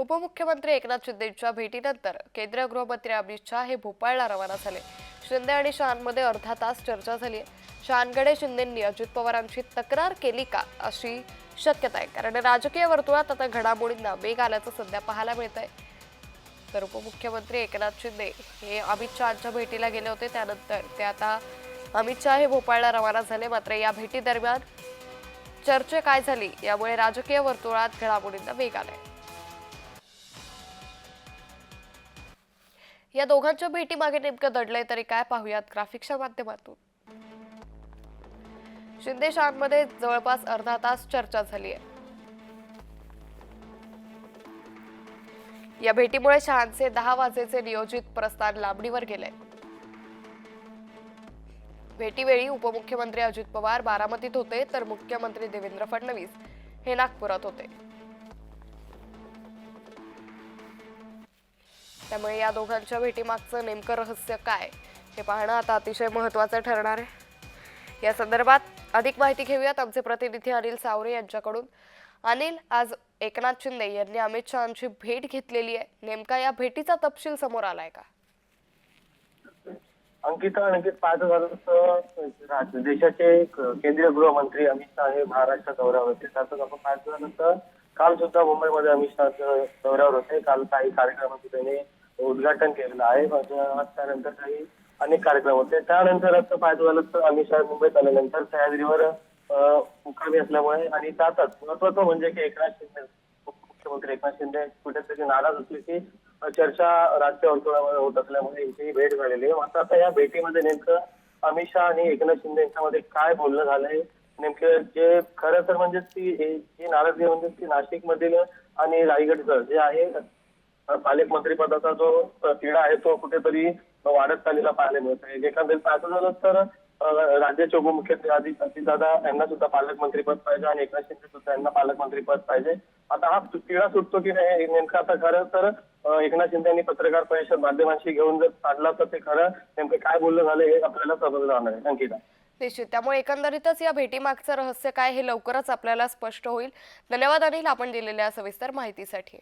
उपमुख्यमंत्री एकनाथ शिंदेच्या भेटीनंतर केंद्रीय गृहमंत्री अमित शहा हे भोपाळला रवाना झाले. शिंदे आणि शहांमध्ये अर्धा तास चर्चा झाली आहे. शिंदेंनी अजित पवारांची तक्रार केली का अशी शक्यता आहे. कारण राजकीय वर्तुळात आता घडामोडींना वेग आल्याचं सध्या पाहायला मिळत आहे तर उपमुख्यमंत्री एकनाथ शिंदे हे अमित शहाच्या भेटीला गेले होते. त्यानंतर ते आता अमित शहा हे भोपाळला रवाना झाले. मात्र या भेटीदरम्यान चर्चे चर्चा काय झाली यामुळे राजकीय वर्तुळात घडामोडींना वेग आलाय. या दोघांच्या भेटीमागे नेमकं दडलंय तरी काय पाहूयात ग्राफिक्सच्या माध्यमातून. शिंदे शहांमध्ये जवळपास अर्धा तास चर्चा झाली आहे या भेटीमुळे शाळांचे दहा वाजेचे नियोजित प्रस्थान लांबणीवर गेले भेटीवेळी उपमुख्यमंत्री अजित पवार बारामतीत होते तर मुख्यमंत्री देवेंद्र फडणवीस हे नागपुरात होते. त्यामुळे या दोघांच्या भेटीमागचं नेमकं रहस्य काय हे पाहणं आता अतिशय महत्त्वाचं ठरणार आहे. या संदर्भात अधिक माहिती घेऊयात आमचे प्रतिनिधी अनिल सावरे यांच्याकडून. अनिल आज एकनाथ शिंदे यांनी अमित शहाची भेट घेतलेली आहे. नेमका या भेटीचा तपशील समोर आलाय का? अंकिता आणखी पाच हजार देशाचे केंद्रीय गृहमंत्री अमित शहा हे महाराष्ट्र दौऱ्यावर होते. त्यातच आपण पाच झाल्यानंतर काल सुद्धा मुंबईमध्ये अमित शहा दौऱ्यावर होते. काल काही कार्यक्रमात त्यांनी उद्घाटन केलेलं आहे. माझ्या त्यानंतर काही अनेक कार्यक्रम होते. त्यानंतर आता पाच झालं तर आम्ही शाळेत मुंबईत आल्यानंतर सह्याद्रीवर मुकामी असल्यामुळे आणि त्यातच महत्वाचं म्हणजे की एकनाथ शिंदे मुख्यमंत्री एकनाथ शिंदे कुठेतरी नाराज असले की चर्चा राज्य वर्तुळामध्ये होत असल्यामुळे यांचीही भेट झालेली आहे. मात्र आता या भेटीमध्ये नेमकं अमित शहा आणि एकनाथ शिंदे यांच्यामध्ये काय बोलणं झालंय? नेमकं जे खरं तर म्हणजे ती जी नाराजगी म्हणजे ती नाशिक मधील आणि रायगडचं जे आहे पालकमंत्री पदाचा जो तिढा आहे तो कुठेतरी वाढत चाललेला पाहायला मिळत आहे एकंदरीत पाहायचं झालं तर राज्याचे उपमुख्यमंत्री आधी अजितदादा यांना सुद्धा पालकमंत्रीपद पाहिजे आणि एकनाथ शिंदे सुद्धा यांना पालकमंत्रीपद पाहिजे. आता हा तिढा सुटतो की नाही नेमकं आता खरं तर एकनाथ शिंदे यांनी पत्रकार परिषद माध्यमांशी घेऊन जर काढला तर ते खरं नेमकं काय बोललं झालं हे आपल्याला समजलं जाणार आहे. अंकिता. निश्चित. त्यामुळे एकंदरीतच या भेटीमागचं रहस्य काय हे लवकरच आपल्याला स्पष्ट होईल. धन्यवाद अनिल आपण दिलेल्या सविस्तर माहितीसाठी.